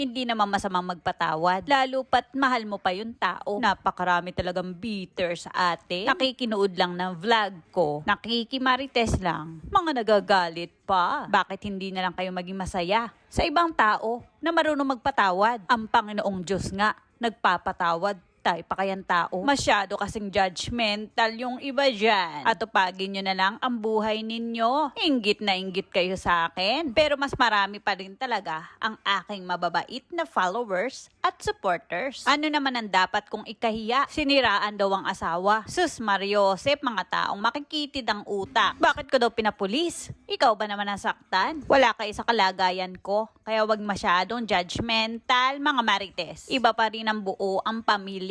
Hindi naman masamang magpatawad. Lalo pat mahal mo pa yung tao. Napakarami talagang bitter sa ate. Nakikinood lang ng vlog ko. Nakikimarites lang. Mga nagagalit pa. Bakit hindi na lang kayo maging masaya? Sa ibang tao na marunong magpatawad. Ang Panginoong Diyos nga, nagpapatawad tayo pa kayang tao. Masyado kasing judgmental yung iba dyan. At tupagin nyo na lang ang buhay ninyo. Inggit na inggit kayo sa akin. Pero mas marami pa rin talaga ang aking mababait na followers at supporters. Ano naman ang dapat kong ikahiya? Siniraan daw ang asawa. Sus Mariosep, mga taong makikitid ang utak. Bakit ko daw pinapulis? Ikaw ba naman nasaktan? Wala kayo sa kalagayan ko. Kaya wag masyadong judgmental, mga marites. Iba pa rin ang buo ang pamilya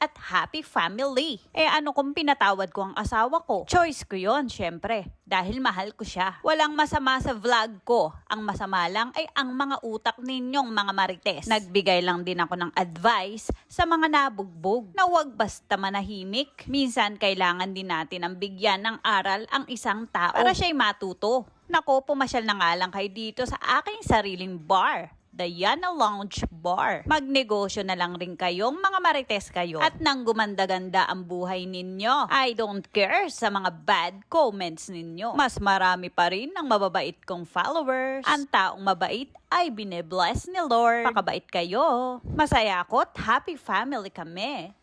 at happy family. Eh ano kung pinatawad ko ang asawa ko? Choice ko yon syempre. Dahil mahal ko siya. Walang masama sa vlog ko. Ang masama lang ay ang mga utak ninyong mga marites. Nagbigay lang din ako ng advice sa mga nabugbog na huwag basta manahimik. Minsan kailangan din natin ang bigyan ng aral ang isang tao para siya'y matuto. Nako, pumasyal na nga lang kayo dito sa aking sariling bar. Diana Lounge Bar. Magnegosyo na lang rin kayong mga marites kayo at nang gumanda-ganda ang buhay ninyo. I don't care sa mga bad comments ninyo. Mas marami pa rin ang mababait kong followers. Ang taong mabait ay binebless ni Lord. Pakabait kayo. Masaya ako at happy family kami.